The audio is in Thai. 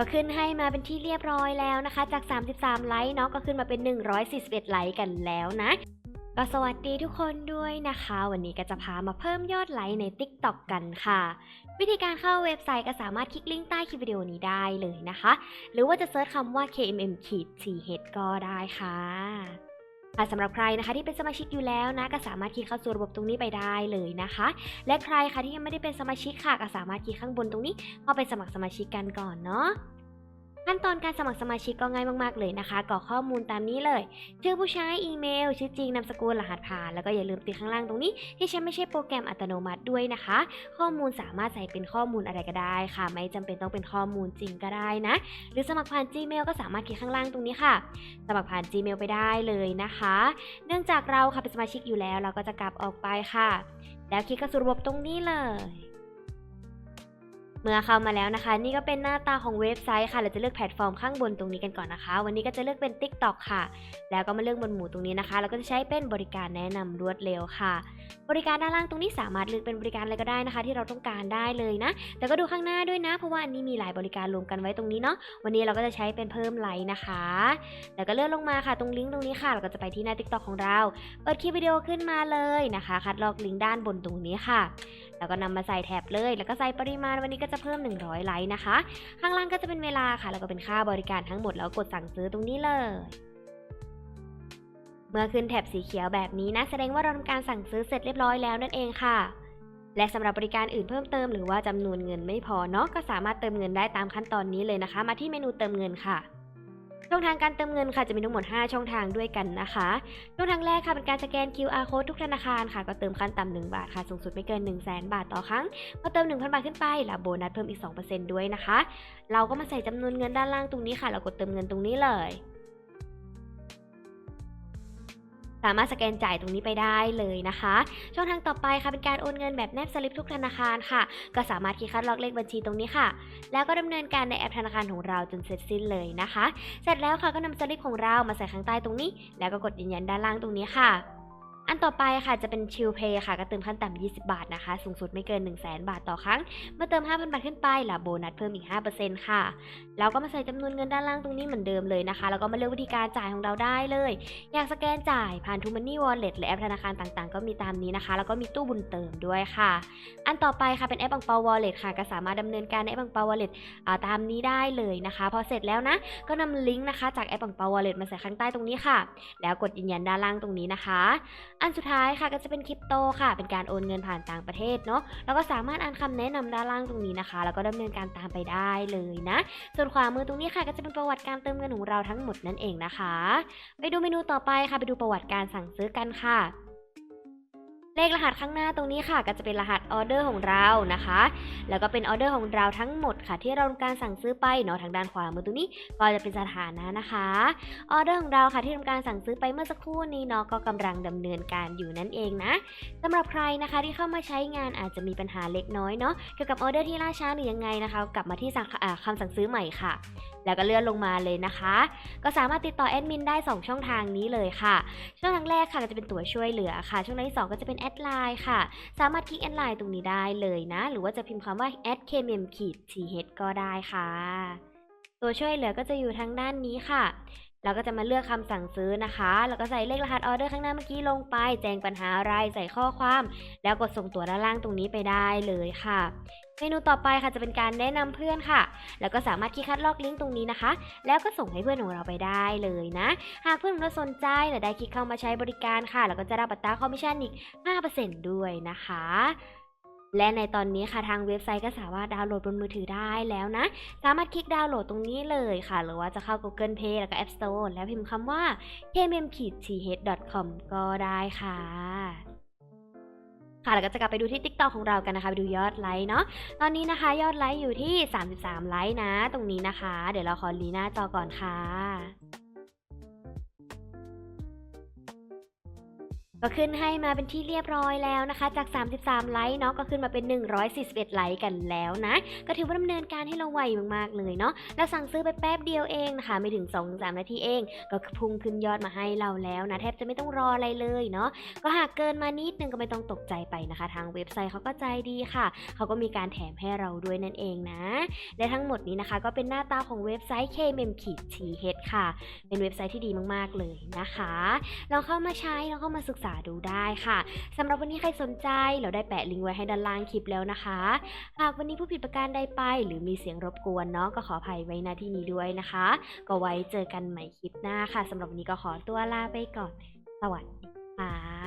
ก็ขึ้นให้มาเป็นที่เรียบร้อยแล้วนะคะ จาก 33 ไลค์เนาะก็ขึ้นมาเป็น 141 ไลค์กันแล้วนะ ก็สวัสดีทุกคนด้วยนะคะ วันนี้ก็จะพามาเพิ่มยอดไลค์ใน TikTok กันค่ะ วิธีการเข้าเว็บไซต์ก็สามารถคลิกลิงก์ใต้คลิปวิดีโอนี้ได้เลยนะคะ หรือว่าจะเซิร์ชคำว่า kmm ขีด th ก็ได้ค่ะ สำหรับใครนะคะที่เป็นสมาชิกอยู่แล้วนะก็สามารถคลิกเข้าสู่ระบบตรงนี้ไปได้เลยนะคะ และใครคะที่ยังไม่ได้เป็นสมาชิกค่ะก็สามารถคลิกข้างบนตรงนี้เข้าไปสมัครสมาชิกกันก่อนเนาะ ขั้นตอนการสมัครสมาชิกก็ง่ายมากๆเลยนะคะกรอกข้อมูลตามนี้เลย ชื่อผู้ใช้อีเมล ชื่อจริงนามสกุลรหัสผ่านแล้วก็อย่าลืมติดข้างล่างตรงนี้ที่ใช้ไม่ใช่โปรแกรมอัตโนมัติด้วยนะคะ ข้อมูลสามารถใส่เป็นข้อมูลอะไรก็ได้ค่ะ ไม่จำเป็นต้องเป็นข้อมูลจริงก็ได้นะ หรือสมัครผ่าน Gmail ก็สามารถคลิกข้างล่างตรงนี้ค่ะ สมัครผ่าน Gmail ไปได้เลยนะคะ เนื่องจากเราค่ะเป็นสมาชิกอยู่แล้ว เราก็จะกลับออกไปค่ะ แล้วคลิกเข้าสู่ระบบตรงนี้เลย เมื่อเข้ามาแล้วนะคะ นี่ก็เป็นหน้าตาของเว็บไซต์ค่ะ เราจะเลือกแพลตฟอร์มข้างบนตรงนี้กันก่อนนะคะ วันนี้ก็จะเลือกเป็น TikTok ค่ะ แล้วก็มาเลือกบนหมู่ตรงนี้นะคะแล้วก็จะใช้เป็นบริการแนะนำรวดเร็วค่ะ บริการด้านล่างตรงนี้สามารถเลือกเป็นบริการอะไรก็ได้นะคะ ที่เราต้องการได้เลยนะ แต่ก็ดูข้างหน้าด้วยนะ เพราะว่าอันนี้มีหลายบริการรวมกันไว้ตรงนี้เนาะ วันนี้เราก็จะใช้เป็นเพิ่มไลค์นะคะ แล้วก็เลื่อนลงมาค่ะ ตรงลิงก์ตรงนี้ค่ะ เราก็จะไปที่หน้า TikTok ของเรา เปิดคลิปวิดีโอขึ้นมาเลยนะคะ คัดลอกลิงก์ด้านบนตรงนี้ค่ะ แล้วก็นำมาใส่แท็บเลย แล้วก็ใส่ปริมาณวันนี้ก็จะเพิ่ม 100 ไลค์นะคะ ข้างล่างก็จะเป็นเวลาค่ะ แล้วก็เป็นค่าบริการทั้งหมดแล้วกดสั่งซื้อตรงนี้เลยเมื่อขึ้นแท็บสีเขียวแบบนี้นะ แสดงว่าเราทำการสั่งซื้อเสร็จเรียบร้อยแล้วนั่นเองค่ะ และสำหรับบริการอื่นเพิ่มเติมหรือว่าจำนวนเงินไม่พอเนาะก็สามารถเติมเงินได้ตามขั้นตอนนี้เลยนะคะ มาที่เมนูเติมเงินค่ะ ช่องทางการเติมเงินค่ะจะมีทั้งหมด 5 ช่องทางด้วยกันนะคะช่องทางแรกค่ะเป็นการสแกน QR code ทุกธนาคารค่ะ ก็เติมขั้นต่ำ1บาทค่ะสูงสุดไม่เกิน 1 0 0 0 0แบาทต่อครั้งพอเติม 1,000 บาทขึ้นไปรับโบนัสเพิ่มอีก 2%ด้วยนะคะ เราก็มาใส่จำนวนเงินด้านล่างตรงนี้ค่ะ เรากดเติมเงินตรงนี้เลย สามารถสแกนจ่ายตรงนี้ไปได้เลยนะคะ ช่องทางต่อไปค่ะเป็นการโอนเงินแบบแนบสลิปทุกธนาคารค่ะ ก็สามารถคลิกคัดลอกเลขบัญชีตรงนี้ค่ะ แล้วก็ดำเนินการในแอปธนาคารของเราจนเสร็จสิ้นเลยนะคะ เสร็จแล้วค่ะก็นำสลิปของเรามาใส่ข้างใต้ตรงนี้ แล้วก็กดยืนยันด้านล่างตรงนี้ค่ะ อันต่อไปค่ะจะเป็นชิลเพย์ค่ะก็เติมขั้นต่ำ20 บาทนะคะ สูงสุดไม่เกิน 1 0 0 0 0แบาทต่อครั้ง เมื่อเติม 5,000 บาทขึ้นไปรับโบนัสเพิ่มอีก 5%ค่ะ แล้วก็มาใส่จำนวนเงินด้านล่างตรงนี้เหมือนเดิมเลยนะคะ แล้วก็มาเลือกวิธีการจ่ายของเราได้เลย อยากสแกนจ่ายผ่าน t ูมันนี่วอลเล็ตหรือแอปธนาคารต่างๆ ก็มีตามนี้นะคะ แล้วก็มีตู้บุญเติมด้วยค่ะ อันต่อไปค่ะเป็นแอปบังเปาวอลเล็ตค่ะ ก็สามารถดำเนินการในแอปบังเปาวอลเล็ตตามนี้ได้เลยนะคะ พอเสร็จแล้วนะ ก็นำลิงก์นะคะจากแอปบังเปาวอลเล็ตมาใส่ข้างใต้ตรงนี้ค่ะ แล้วกดยืนยันด้านล่างตรงนี้นะคะอันสุดท้ายค่ะก็จะเป็นคริปโตค่ะ เป็นการโอนเงินผ่านต่างประเทศเนาะแล้วก็สามารถอ่านคำแนะนำด้านล่างตรงนี้นะคะ แล้วก็ดำเนินการตามไปได้เลยนะ ส่วนขวามือตรงนี้ค่ะก็จะเป็นประวัติการเติมเงินของเราทั้งหมดนั่นเองนะคะ ไปดูเมนูต่อไปค่ะ ไปดูประวัติการสั่งซื้อกันค่ะ เลขรหัสข้างหน้าตรงนี้ค่ะ ก็จะเป็นรหัสออเดอร์ของเรานะคะ แล้วก็เป็นออเดอร์ของเราทั้งหมดค่ะ ที่เราทำการสั่งซื้อไปเนาะทางด้านขวามือตรงนี้ก็จะเป็นสถานะนะคะออเดอร์ของเราค่ะที่ทำการสั่งซื้อไปเมื่อสักครู่นี้เนาะก็กำลังดำเนินการอยู่นั่นเองนะสำหรับใครนะคะที่เข้ามาใช้งานอาจจะมีปัญหาเล็กน้อยเนาะเกี่ยวกับออเดอร์ที่ล่าช้าหรือยังไงนะคะ กลับมาที่สั่งอ่าคำสั่งซื้อใหม่ค่ะ แล้วก็เลื่อนลงมาเลยนะคะ ก็สามารถติดต่อแอดมินได้ 2 ช่องทางนี้เลยค่ะ ช่องทางแรกค่ะก็จะเป็นตัวช่วยเหลือค่ะ ช่องทางที่ 2 ก็จะเป็นแอดไลน์ค่ะ สามารถคลิกแอดไลน์ตรงนี้ได้เลยนะ หรือว่าจะพิมพ์คำว่า a d k m m ขีด th ก็ได้ค่ะ ตัวช่วยเหลือก็จะอยู่ทางด้านนี้ค่ะ เราก็จะมาเลือกคำสั่งซื้อนะคะ แล้วก็ใส่เลขรหัสออเดอร์ข้างหน้าเมื่อกี้ลงไป แจ้งปัญหาอะไร ใส่ข้อความ แล้วกดส่งตัวด้านล่างตรงนี้ไปได้เลยค่ะ เมนูต่อไปค่ะจะเป็นการแนะนำเพื่อนค่ะ แล้วก็สามารถคลิกคัดลอกลิงก์ตรงนี้นะคะ แล้วก็ส่งให้เพื่อนของเราไปได้เลยนะ หากเพื่อนของเราสนใจและได้คลิกเข้ามาใช้บริการค่ะ แล้วก็จะรับอัตราคอมมิชชั่นอีก 5%ด้วยนะคะ และในตอนนี้ค่ะทางเว็บไซต์ก็สามารถดาวน์โหลดบนมือถือได้แล้วนะ สามารถคลิกดาวน์โหลดตรงนี้เลยค่ะ หรือว่าจะเข้า Google Play แล้วก็ App Store แล้วพิมพ์คำว่า kmm-th.com ก็ได้ค่ะค่ะแล้วก็จะกลับไปดูที่ TikTok ของเรากันนะคะ ไปดูยอดไลค์เนาะ ตอนนี้นะคะยอดไลค์อยู่ที่ 33 ไลค์นะ ตรงนี้นะคะ เดี๋ยวเราขอรีหน้าจอก่อนค่ะ ก็ขึ้นให้มาเป็นที่เรียบร้อยแล้วนะคะ จาก 33 ไลค์เนาะก็ขึ้นมาเป็น 141 ไลค์กันแล้วนะ ก็ถือว่าดำเนินการให้เราไวมากๆเลยเนาะแล้วสั่งซื้อไปแป๊บเดียวเองนะคะ ไม่ถึง 2-3 นาทีเอง ก็พุ่งขึ้นยอดมาให้เราแล้วนะ แทบจะไม่ต้องรออะไรเลยเนาะก็หากเกินมานิดนึงก็ไม่ต้องตกใจไปนะคะ ทางเว็บไซต์เขาก็ใจดีค่ะ เขาก็มีการแถมให้เราด้วยนั่นเองนะ และทั้งหมดนี้นะคะ ก็เป็นหน้าตาของเว็บไซต์ kmem-th ค่ะ เป็นเว็บไซต์ที่ดีมากๆเลยนะคะลองเข้ามาใช้ลองเข้ามาศึกษาาดูได้ค่ะสำหรับวันนี้ใครสนใจ เราได้แปะลิงก์ไว้ให้ด้านล่างคลิปแล้วนะคะ หากวันนี้ผู้ผิดประการใดไป หรือมีเสียงรบกวนเนาะก็ขออภัยไว้ณที่นี้ด้วยนะคะ ก็ไว้เจอกันใหม่คลิปหน้าค่ะสำหรับวันนี้ก็ขอตัวลาไปก่อน สวัสดีค่ะ